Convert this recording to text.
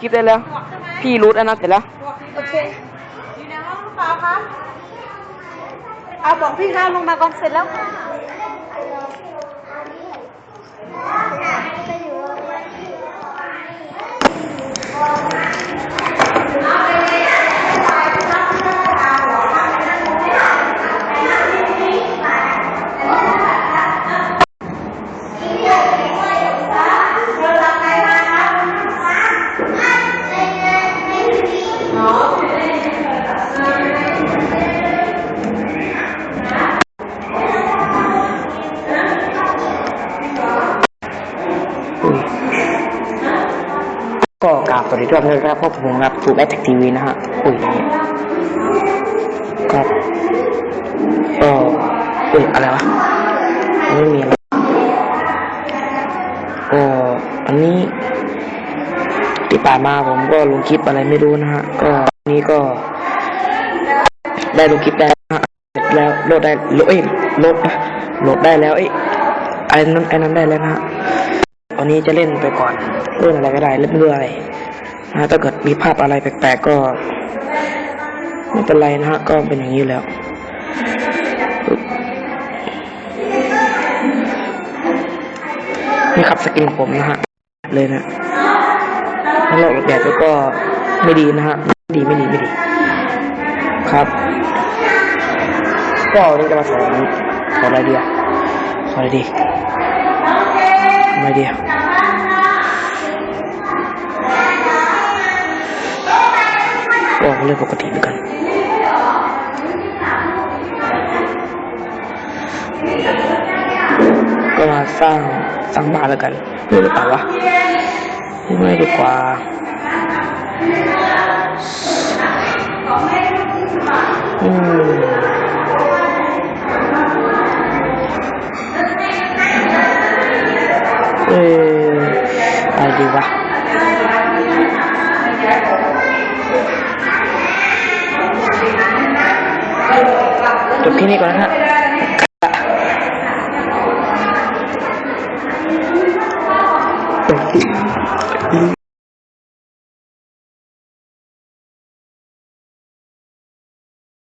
คลิปได้แล้ว พี่รูทอันนั้นเสร็จแล้ว โอเค อยู่ในห้องเปล่าคะเอาบอกพี่ข้าลงมาก่อนเสร็จแล้ว ก็กราบสวัสดีทุกท่านนะครับพบกับผมครับถูกแอทแทกทีวีนะฮะอุ้ยครับก็อุ้ยอะไรวะไม่มีอะไรก็อันนี้ที่ผ่ามาผมก็ลงคลิปอะไรไม่รู้นะฮะก็อันนี้ก็ ได้ลงคลิปได้ฮะเสร็จแล้วโหลดได้โหลดเอ้ยโหลดโหลดได้แล้วเอ้ยไอ้นั้นไอ้นั้นได้แล้วนะฮะ วันนี้จะเล่นไปก่อนเล่นอะไรก็ได้เล่นเรื่อยนะฮะถ้าเกิดมีภาพอะไรแปลกๆก็ ไม่เป็นไรนะฮะก็เป็นอย่างนี้แล้วนี่ครับสกินของผมนะฮะเลยนะถ้าโลกแดดแล้วก็ไม่ดีนะฮะไม่ดีไม่ดีไม่ดี ครับ ก็วันนี้จะมาสอนสอนอะไรดีอะสอนอะไรดี อะไรดีอกเรื่องปกติเหมือนกันก็มาสร้างสร้างบ้านแล้วกันนี่หรือเปล่าวะไม่ดีกว่า อืม เอออะไรดีวะจบที่นี่ก่อนนะฮะ